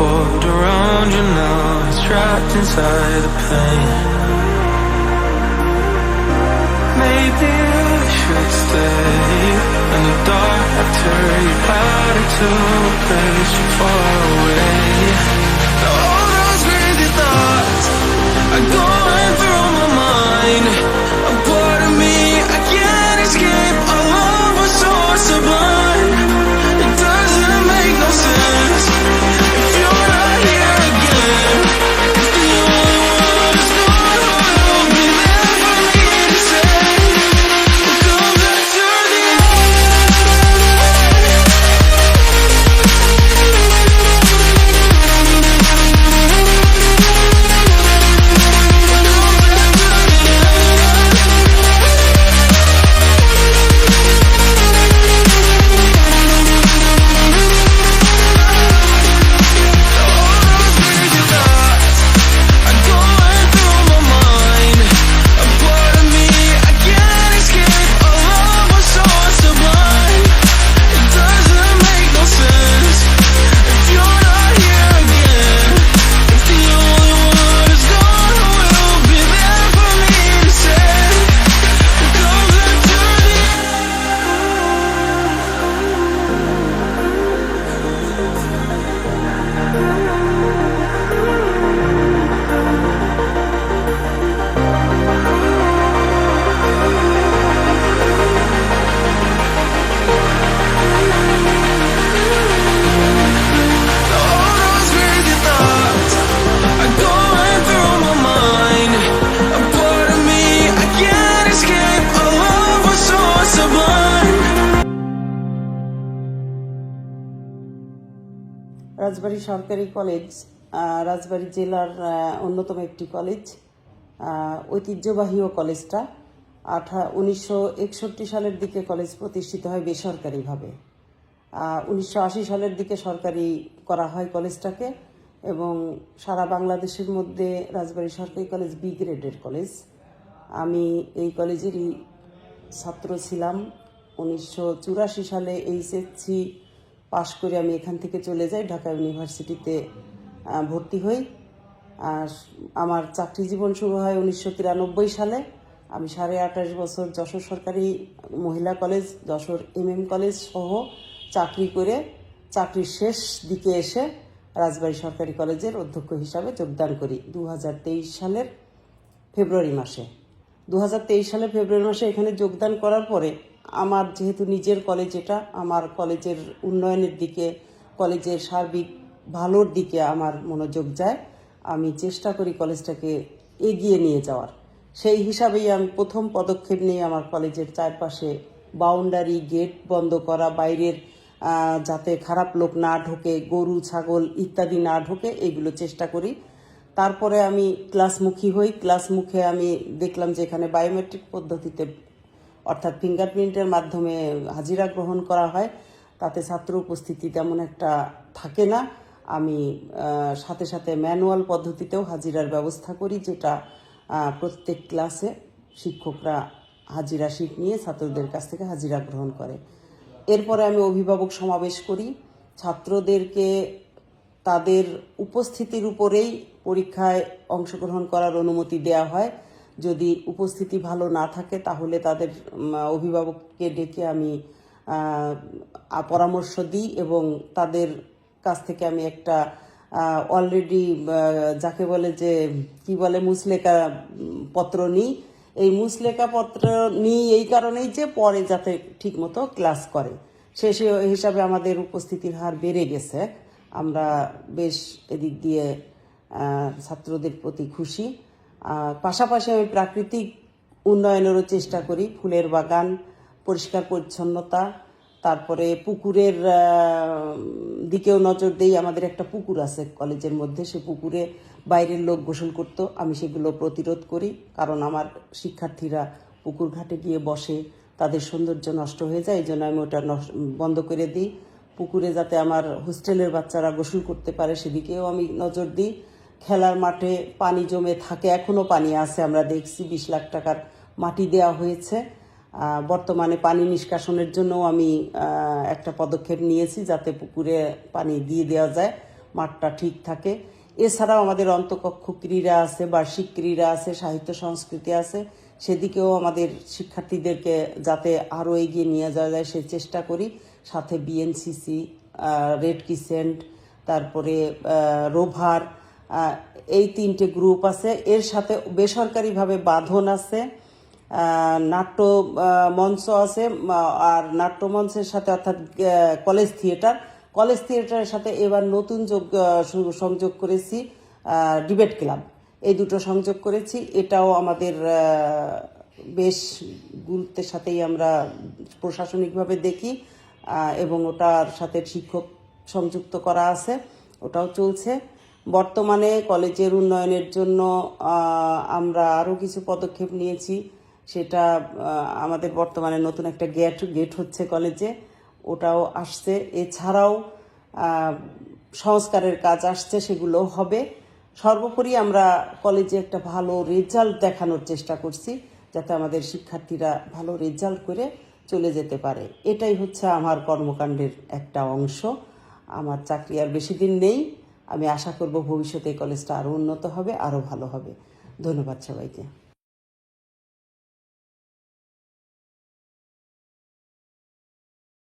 unfold around you now. It's trapped inside the pain. Maybe we should stay in the dark after you powder to a place far away. Now রাজবাড়ী সরকারি college রাজবাড়ী জেলার অন্যতম একটি college আহ, ঐতিহ্যবাহীও কলেজটা আঠা উনিশশো একষট্টি সালের দিকে কলেজ প্রতিষ্ঠিত হয় বেসরকারিভাবে। উনিশশো আশি সালের দিকে সরকারি করা হয় কলেজটাকে এবং সারা বাংলাদেশের মধ্যে রাজবাড়ী সরকারি কলেজ বি গ্রেডের কলেজ। আমি এই কলেজেরই ছাত্র ছিলাম। উনিশশো চুরাশি সালে এইচএসসি পাশ করে আমি এখান থেকে চলে যাই, ঢাকা ইউনিভার্সিটিতে ভর্তি হই। আর আমার চাকরি জীবন শুরু হয় উনিশশো তিরানব্বই সালে। আমি সাড়ে আঠাশ বছর যশোর সরকারি মহিলা college, Jessore M M college সহ চাকরি করে চাকরির শেষ দিকে এসে রাজবাড়ী সরকারি কলেজের অধ্যক্ষ হিসাবে যোগদান করি দু হাজার তেইশ সালের ফেব্রুয়ারি মাসে। দু হাজার তেইশ সালে ফেব্রুয়ারি মাসে এখানে যোগদান করার পরে আমার যেহেতু নিজের কলেজ এটা, আমার কলেজের উন্নয়নের দিকে কলেজের সার্বিক ভালোর দিকে আমার মনোযোগ যায়। আমি চেষ্টা করি কলেজটাকে এগিয়ে নিয়ে যাওয়ার। সেই হিসাবেই আমি প্রথম পদক্ষেপ নিয়ে আমার কলেজের চারপাশে বাউন্ডারি গেট বন্ধ করা, বাইরের যাতে খারাপ লোক না ঢোকে, গরু, ছাগল ইত্যাদি না ঢোকে, এগুলো চেষ্টা করি। তারপরে আমি ক্লাসমুখী হই। ক্লাসমুখে আমি দেখলাম যে এখানে বায়োমেট্রিক পদ্ধতিতে অর্থাৎ ফিঙ্গারপ্রিন্টের মাধ্যমে হাজিরা গ্রহণ করা হয়, তাতে ছাত্র উপস্থিতি তেমন একটা থাকে না। আমি সাথে সাথে ম্যানুয়াল পদ্ধতিতেও হাজিরার ব্যবস্থা করি, যেটা প্রত্যেক ক্লাসে শিক্ষকরা হাজিরা শিট নিয়ে ছাত্রদের কাছ থেকে হাজিরা গ্রহণ করে। এরপরে আমি অভিভাবক সমাবেশ করি। ছাত্রদেরকে তাদের উপস্থিতির উপরেই পরীক্ষায় অংশগ্রহণ করার অনুমতি দেওয়া হয়। যদি উপস্থিতি ভালো না থাকে, তাহলে তাদের অভিভাবককে ডেকে আমি পরামর্শ দিই এবং তাদের কাছ থেকে আমি একটা অলরেডি যাকে বলে যে, কি বলে মুসলেকা পত্র নিই। এই মুসলেকা পত্র নিই এই কারণেই যে পরে যাতে ঠিকমতো ক্লাস করে। সে হিসাবে আমাদের উপস্থিতির হার বেড়ে গেছে। আমরা বেশ এদিক দিয়ে ছাত্রদের প্রতি খুশি। পাশাপাশি আমি প্রাকৃতিক উন্নয়নেরও চেষ্টা করি। ফুলের বাগান, পরিষ্কার পরিচ্ছন্নতা, তারপরে পুকুরের দিকেও নজর দেই। আমাদের একটা পুকুর আছে কলেজের মধ্যে, সে পুকুরে বাইরের লোক গোসল করতো। আমি সেগুলো প্রতিরোধ করি, কারণ আমার শিক্ষার্থীরা পুকুর ঘাটে গিয়ে বসে, তাদের সৌন্দর্য নষ্ট হয়ে যায় এই জন্য আমি ওটা বন্ধ করে দিই। পুকুরে যাতে আমার হোস্টেলের বাচ্চারা গোসল করতে পারে, সেদিকেও আমি নজর দিই। খেলার মাঠে পানি জমে থাকে, এখনও পানি আছে, আমরা দেখছি বিশ লাখ টাকার মাটি দেওয়া হয়েছে। বর্তমানে পানি নিষ্কাশনের জন্য আমি একটা পদক্ষেপ নিয়েছি যাতে পুকুরে পানি দিয়ে দেওয়া যায়, মাঠটা ঠিক থাকে। এছাড়াও আমাদের অন্তকক্ষ ক্রীড়া আছে, বার্ষিক ক্রীড়া আছে, সাহিত্য সংস্কৃতি আছে, সেদিকেও আমাদের শিক্ষার্থীদেরকে যাতে আরও এগিয়ে নিয়ে যাওয়া যায়, সে চেষ্টা করি। সাথে বিএনসিসি রেড কিসেন্ট তারপরে রোভার এই তিনটে গ্রুপ আছে। এর সাথে বেসরকারিভাবে বাঁধন আছে নাট্য মঞ্চ আছে আর নাট্য মঞ্চের সাথে অর্থাৎ কলেজ থিয়েটার কলেজ থিয়েটারের সাথে এবার নতুন যোগ সংযোগ করেছি ডিবেট ক্লাব এই দুটো সংযোগ করেছি। এটাও আমাদের বেশ গুরুত্বের সাথেই আমরা প্রশাসনিকভাবে দেখি এবং ওটার সাথে শিক্ষক সংযুক্ত করা আছে, ওটাও চলছে। বর্তমানে কলেজের উন্নয়নের জন্য আমরা আরও কিছু পদক্ষেপ নিয়েছি। সেটা আমাদের বর্তমানে নতুন একটা গেট গেট হচ্ছে কলেজে। ওটাও আসছে। এছাড়াও সংস্কারের কাজ আসছে সেগুলো হবে। সর্বোপরি আমরা কলেজে একটা ভালো রেজাল্ট দেখানোর চেষ্টা করছি, যাতে আমাদের শিক্ষার্থীরা ভালো রেজাল্ট করে চলে যেতে পারে। এটাই হচ্ছে আমার কর্মকাণ্ডের একটা অংশ। আমার চাকরি আর বেশি দিন নেই। আমি আশা করব ভবিষ্যতে এই কলেজটা আরও উন্নত হবে আরও ভালো হবে। ধন্যবাদ সবাইকে।